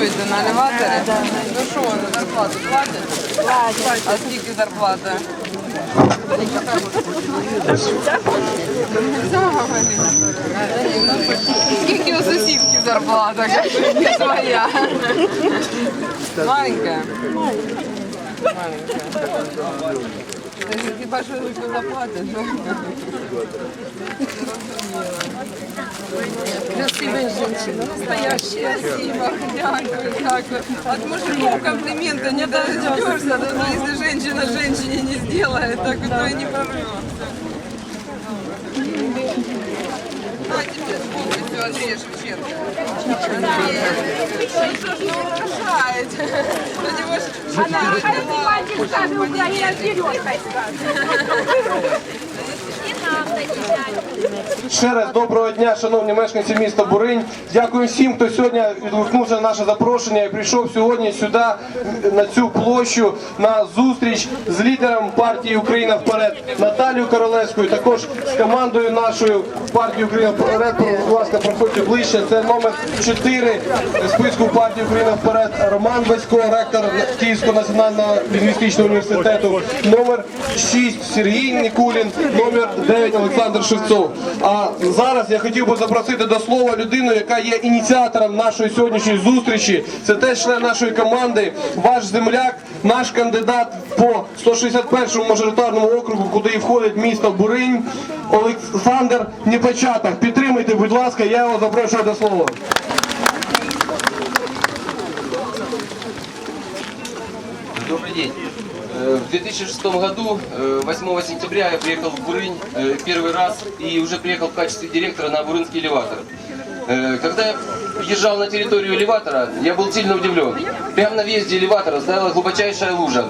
Працюєте на елеваторі? Ну що, на зарплату платять? А скільки зарплата? Скільки у сусідки зарплата? Не своя. Маленька? Маленька. Хіба що ви заплатиш? Красивая женщина, настоящая. Спасибо, дякую, дякую. От мужиков комплименты не дождешься, но если женщина женщине не сделает, так то и не прорвется. А тебе полностью Андрея Шевченко. Ну что ж, ну украшает. У него ж она родила. Украина вперед, хай скажет. Ще раз доброго дня, шановні мешканці міста Буринь. Дякую всім, хто сьогодні відгукнувся на наше запрошення і прийшов сьогодні сюди на цю площу на зустріч з лідером партії Україна вперед Наталією Королевською. Також з командою нашою партії Україна вперед. Будь ласка, проходьте ближче. Це номер 4 списку партії Україна вперед. Роман Басько, ректор Київського національного лінгвістичного університету. Номер 6 Сергій Нікулін, номер 9 Олександр Шевцов. А зараз я хотів би запросити до слова людину, яка є ініціатором нашої сьогоднішньої зустрічі. Це теж член нашої команди, ваш земляк, наш кандидат по 161-му мажоритарному округу, куди входить місто Буринь, Олександр Непочатах. Підтримайте, будь ласка, я його запрошую до слова. Добрый день. Э, В 2006 году, э, 8 сентября, я приехал в Бурынь э, первый раз и уже приехал в качестве директора на Бурынский элеватор. Э, Когда я въезжал на территорию элеватора, я был сильно удивлен. Прямо на въезде элеватора стояла глубочайшая лужа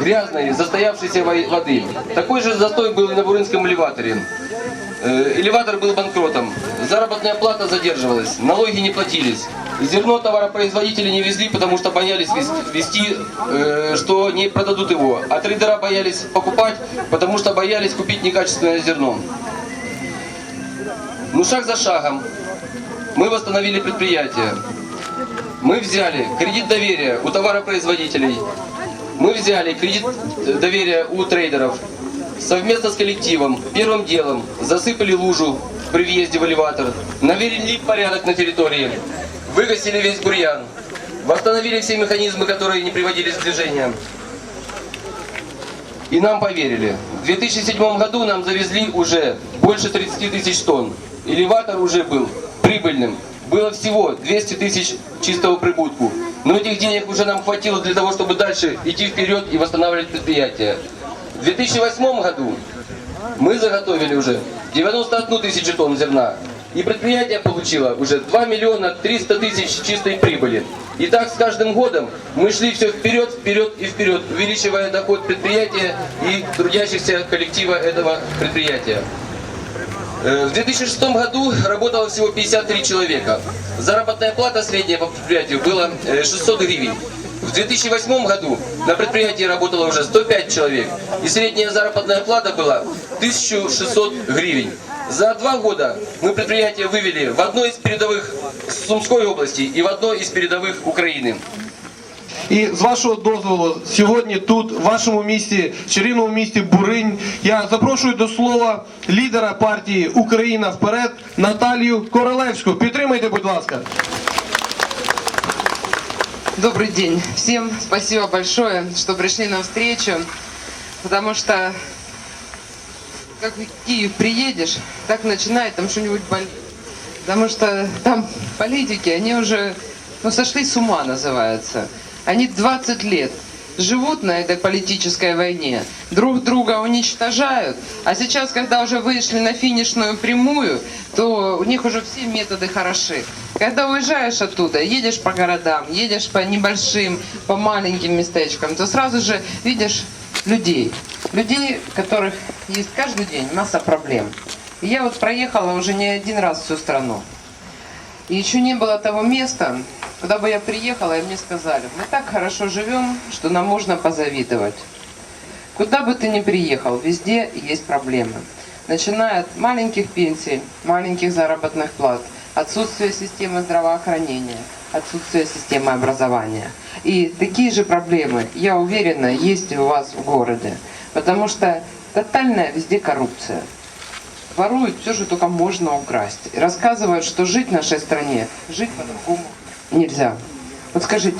грязной, застоявшейся во- воды. Такой же застой был и на Бурынском элеваторе. Э, Элеватор был банкротом, заработная плата задерживалась, налоги не платились. Зерно товаропроизводители не везли, потому что боялись вез- везти, э, что не продадут его. А трейдера боялись покупать, потому что боялись купить некачественное зерно. Ну шаг за шагом мы восстановили предприятие. Мы взяли кредит доверия у товаропроизводителей. Мы взяли кредит э, доверия у трейдеров. Совместно с коллективом первым делом засыпали лужу при въезде в элеватор, навели порядок на территории, выгасили весь бурьян, восстановили все механизмы, которые не приводились в движение. И нам поверили. В 2007 году нам завезли уже больше 30 тысяч тонн. Элеватор уже был прибыльным. Было всего 200 тысяч чистого прибутку. Но этих денег уже нам хватило для того, чтобы дальше идти вперед и восстанавливать предприятие. В 2008 году мы заготовили уже 91 тысячу тонн зерна. И предприятие получило уже 2 миллиона 300 тысяч чистой прибыли. И так с каждым годом мы шли все вперед, вперед и вперед, увеличивая доход предприятия и трудящихся коллектива этого предприятия. Э, В 2006 году работало всего 53 человека. Заработная плата средняя по предприятию была э, 600 гривен. В 2008 году на предприятии работало уже 105 человек, и средняя заработная плата была 1600 гривен. За два года мы предприятие вывели в одной из передовых Сумской области и в одной из передовых Украины. І з вашого дозволу, сьогодні тут, в вашому місті, чарівному місті Буринь, я запрошую до слова лідера партії Україна вперед Наталію Королевську. Підтримайте, будь ласка. Добрый день. Всем спасибо большое, что пришли на встречу, потому что как в Киев приедешь, так начинает там что-нибудь болеть. Потому что там политики, они уже ну, сошли с ума, называется. Они 20 лет живут на этой политической войне, друг друга уничтожают, а сейчас, когда уже вышли на финишную прямую, то у них уже все методы хороши. Когда уезжаешь оттуда, едешь по городам, едешь по небольшим, по маленьким местечкам, то сразу же видишь людей. Людей, которых есть каждый день масса проблем. И я вот проехала уже не один раз всю страну. И еще не было того места, куда бы я приехала, и мне сказали, мы так хорошо живем, что нам можно позавидовать. Куда бы ты ни приехал, везде есть проблемы. Начиная от маленьких пенсий, маленьких заработных плат, отсутствия системы здравоохранения, отсутствие системы образования. И такие же проблемы, я уверена, есть и у вас в городе. Потому что тотальная везде коррупция. Воруют все, что только можно украсть. И рассказывают, что жить в нашей стране, жить по-другому нельзя. Вот скажите?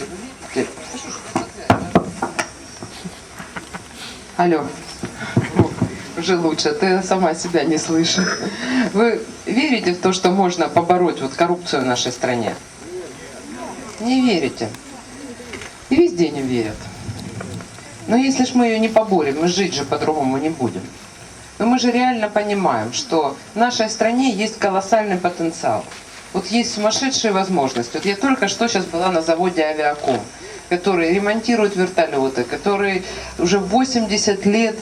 Алло. Уже лучше, ты сама себя не слышишь. Вы верите в то, что можно побороть вот коррупцию в нашей стране? Не верите. И везде не верят. Но если ж мы ее не поборем, мы жить же по-другому не будем. Но мы же реально понимаем, что в нашей стране есть колоссальный потенциал. Вот есть сумасшедшие возможности. Вот я только что сейчас была на заводе «Авиаком», который ремонтирует вертолеты, который уже 80 лет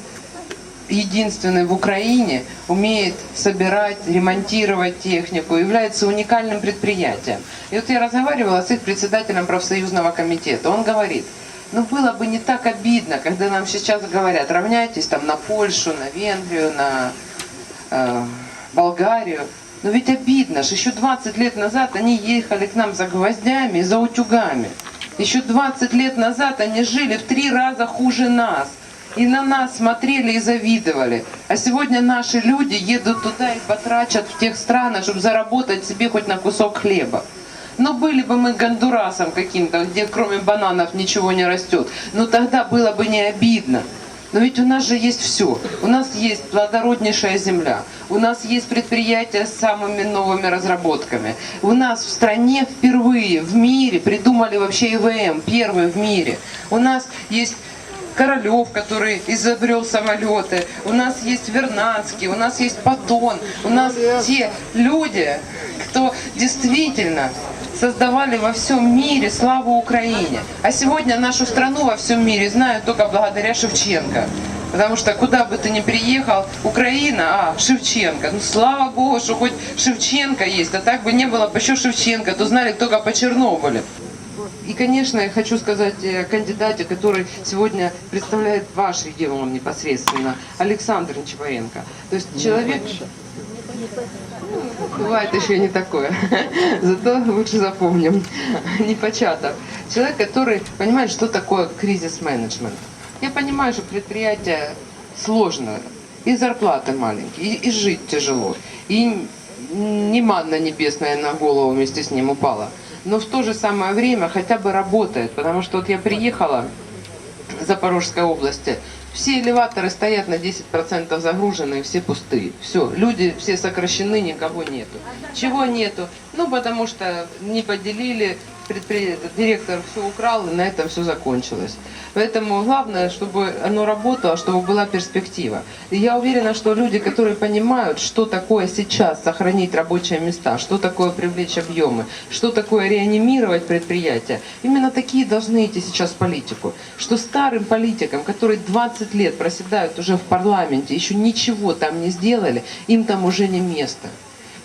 единственный в Украине умеет собирать, ремонтировать технику, является уникальным предприятием. И вот я разговаривала с их председателем профсоюзного комитета. Он говорит, ну было бы не так обидно, когда нам сейчас говорят, равняйтесь там на Польшу, на Венгрию, на э, Болгарию. Но ведь обидно, что еще 20 лет назад они ехали к нам за гвоздями за утюгами. Еще 20 лет назад они жили в три раза хуже нас. И на нас смотрели и завидовали. А сегодня наши люди едут туда и потрачат в тех странах, чтобы заработать себе хоть на кусок хлеба. Но были бы мы Гондурасом каким-то, где кроме бананов ничего не растет, но тогда было бы не обидно. Но ведь у нас же есть все. У нас есть плодороднейшая земля. У нас есть предприятия с самыми новыми разработками. У нас в стране впервые в мире придумали вообще ИВМ, первый в мире. У нас есть Королев, который изобрел самолеты, у нас есть Вернадский, у нас есть Патон, у нас те люди, кто действительно создавали во всем мире славу Украине. А сегодня нашу страну во всем мире знают только благодаря Шевченко. Потому что куда бы ты ни приехал, Украина, а, Шевченко. Ну, слава Богу, что хоть Шевченко есть. А так бы не было бы еще Шевченко, то знали только по Чернобылю. И, конечно, я хочу сказать о кандидате, который сегодня представляет ваш регион непосредственно, Александр Нечапаренко. То есть человек... Ну, Бывает еще и не такое. Зато лучше запомним. Непочаток. Человек, который понимает, что такое кризис-менеджмент. Я понимаю, что предприятие сложное. И зарплаты маленькие, и, и жить тяжело. И не манна небесная на голову вместе с ним упала. Но в то же самое время хотя бы работает. Потому что вот я приехала в Запорожской области, все элеваторы стоят на 10% загружены, все пустые. Все, люди все сокращены, никого нету. Чего нету? Ну, потому что не поделили, предпри- этот директор все украл, и на этом все закончилось. Поэтому главное, чтобы оно работало, чтобы была перспектива. И я уверена, что люди, которые понимают, что такое сейчас сохранить рабочие места, что такое привлечь объемы, что такое реанимировать предприятия, именно такие должны идти сейчас в политику. Что старым политикам, которые 20 лет проседают уже в парламенте, еще ничего там не сделали, им там уже не место.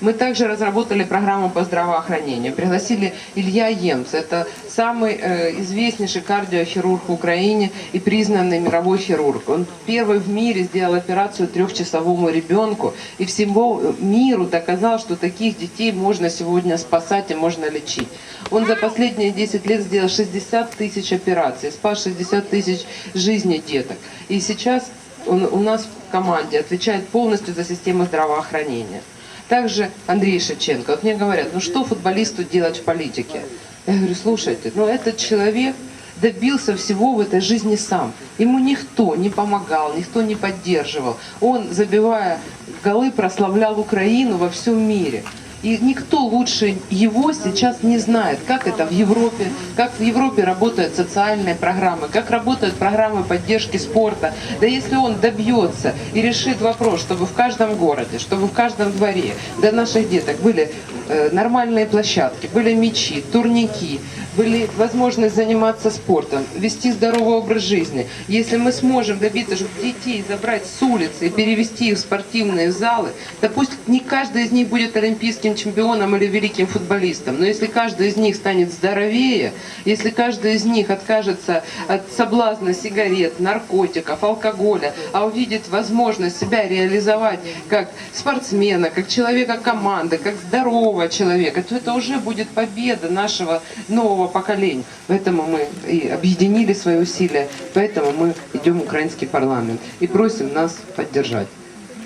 Мы также разработали программу по здравоохранению. Пригласили Илья Емц. Это самый э, известнейший кардиохирург в Украине и признанный мировой хирург. Он первый в мире сделал операцию трехчасовому ребенку и всему миру доказал, что таких детей можно сегодня спасать и можно лечить. Он за последние 10 лет сделал 60 тысяч операций, спас 60 тысяч жизней деток. И сейчас он у нас в команде отвечает полностью за систему здравоохранения. Также Андрей Шевченко. Вот мне говорят, ну что футболисту делать в политике? Я говорю, слушайте, ну этот человек добился всего в этой жизни сам. Ему никто не помогал, никто не поддерживал. Он, забивая голы, прославлял Украину во всем мире. И никто лучше его сейчас не знает, как это в Европе, как в Европе работают социальные программы, как работают программы поддержки спорта. Да если он добьется и решит вопрос, чтобы в каждом городе, чтобы в каждом дворе для наших деток были э, нормальные площадки, были мячи, турники, были возможность заниматься спортом, вести здоровый образ жизни. Если мы сможем добиться, чтобы детей забрать с улицы и перевести их в спортивные залы, то пусть не каждый из них будет олимпийским чемпионом или великим футболистом, но если каждый из них станет здоровее, если каждый из них откажется от соблазна сигарет, наркотиков, алкоголя, а увидит возможность себя реализовать как спортсмена, как человека команды, как здорового человека, то это уже будет победа нашего нового поколения. Поэтому мы и объединили свои усилия, поэтому мы идем в украинский парламент и просим нас поддержать.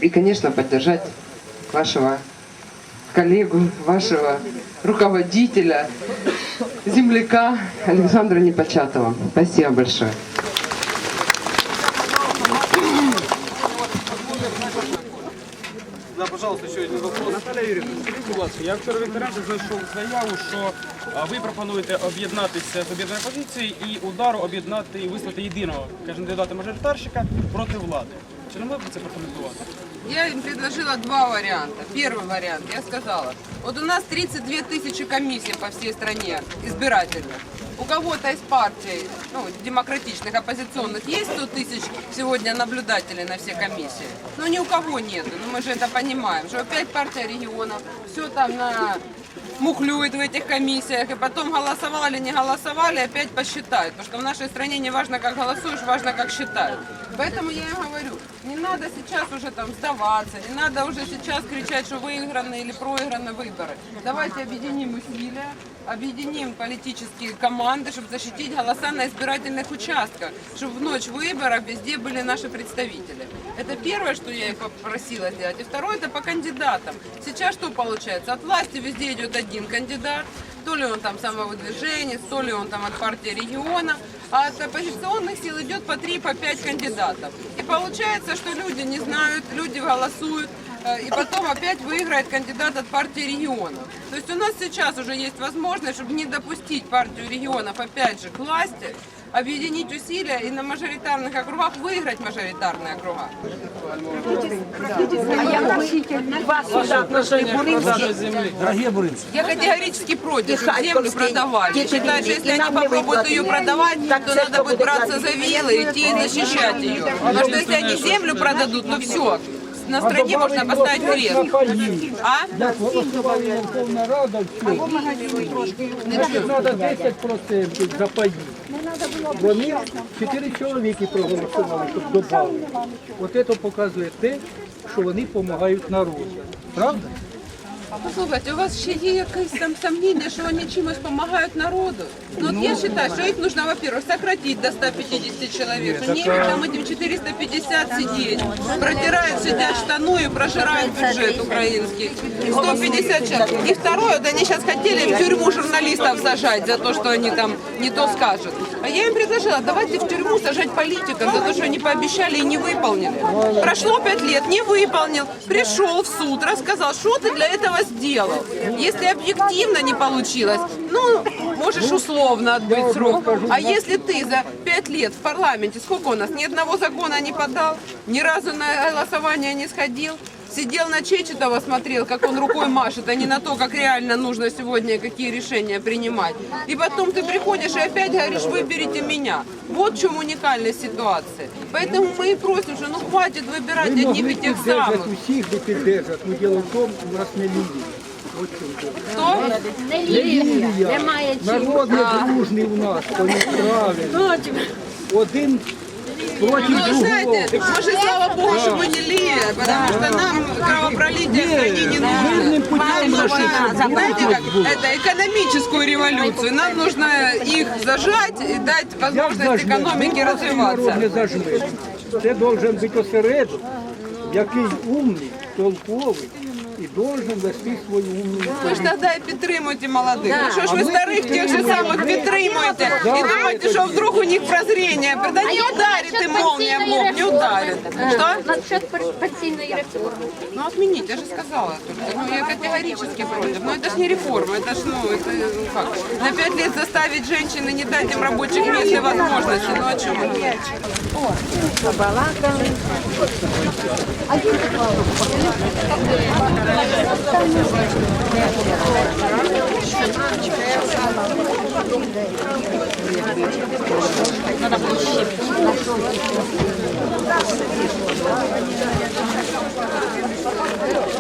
И, конечно, поддержать вашего коллегу, вашего руководителя, земляка Александра Непочатова. Спасибо большое. ласка, я вчора в інтернеті знайшов заяву, що а, ви пропонуєте об'єднатися з об'єднаною позицією і удару об'єднати і вислати єдиного кандидата-мажоритарщика проти влади. Чи не могли б це прокоментувати? Я им предложила два варианта. Первый вариант, я сказала, вот у нас 32 тысячи комиссий по всей стране избирательных. У кого-то из партий, ну, демократичных, оппозиционных, есть 100 тысяч сегодня наблюдателей на все комиссии? Ну, ни у кого нет, ну, мы же это понимаем, что опять партия регионов, все там на мухлюет в этих комиссиях, и потом голосовали, не голосовали, опять посчитают. Потому что в нашей стране не важно, как голосуешь, важно, как считают. Поэтому я им говорю, не надо сейчас уже там сдаваться, не надо уже сейчас кричать, что выиграны или проиграны выборы. Давайте объединим усилия, объединим политические команды, чтобы защитить голоса на избирательных участках, чтобы в ночь выборов везде были наши представители. Это первое, что я их попросила сделать. И второе, это по кандидатам. Сейчас что получается? От власти везде идет один кандидат, то ли он там самовыдвиженец, то ли он там от партии региона, а от оппозиционных сил идет по 3, по 5 кандидатов. И получается, что люди не знают, люди голосуют, э, и потом опять выиграет кандидат от партии регионов. То есть у нас сейчас уже есть возможность, чтобы не допустить партию регионов опять же к власти, объединить усилия и на мажоритарных округах выиграть мажоритарные округа. А я. Дорогие буринцы, Я категорически против, чтобы землю продавали. Считаю, что если они попробуют ее продавать, то надо будет браться за вилы, идти и защищать ее. Потому что если они землю продадут, то все. На стране можно поставить крест. А? як голосували Верховна Рада, все. Треба 10% за паї. Вони, 4 чоловіки проголосували, щоб додали. От це показує те, що вони допомагають народу. Правда? Послухайте, у вас ще є якесь там сомнення, що вони чимось допомагають народу? Ну, от я вважаю, що їх нужно, во-первых, сократить до 150 человек. Что нефиг там этим 450 сидеть. Протирают, сидят штану и прожирают бюджет украинский. 150 человек. И второе, вот они сейчас хотели в тюрьму журналистов сажать за то, что они там не то скажут. А я им предложила, давайте в тюрьму сажать политиков за то, что они пообещали и не выполнили. Прошло пять лет, не выполнил, пришел в суд, рассказал, что ты для этого сделал. Если объективно не получилось, ну, можешь условно отбыть срок. А если ты за пять лет в парламенте, сколько у нас, ни одного закона не подал, ни разу на голосование не сходил, сидел на Чечетова, смотрел, как он рукой машет, а не на то, как реально нужно сегодня какие решения принимать. И потом ты приходишь и опять говоришь, выберите меня. Вот в чем уникальность ситуации. Поэтому мы и просим, что ну хватит выбирать Ви одних могли и тех піддержати самых. усіх би піддержати, але діло в тому, у нас не лінії. От в чому дело. Кто? Не лінія. Немає чим. Народ не дружний у нас, то неправильно. Один проти Ну, знаете, может, слава Богу, что мы не Ливия, потому что нам кровопролитие в стране не нужно. Наших Знаете, как это экономическую революцию. Нам нужно их зажать и дать возможность экономике развиваться. Це должен бути осередок, який умний, толковий і должен вести свою умну Ви ж тоді і підтримуєте молодих. Ну що ж ви старих тих же самих підтримуєте і думаєте, що вдруг у них прозрение. Да не ударите молния в лоб, не ударит. Что? Насчет пенсійної реформи. Ну отменить, я же сказала только. Ну я категорически против. Но это ж не реформа, это ж ну, это ну, как? На пять лет заставить женщин и не дать им рабочих мест и возможностей. Ну о чем мы говорим? Побалакали.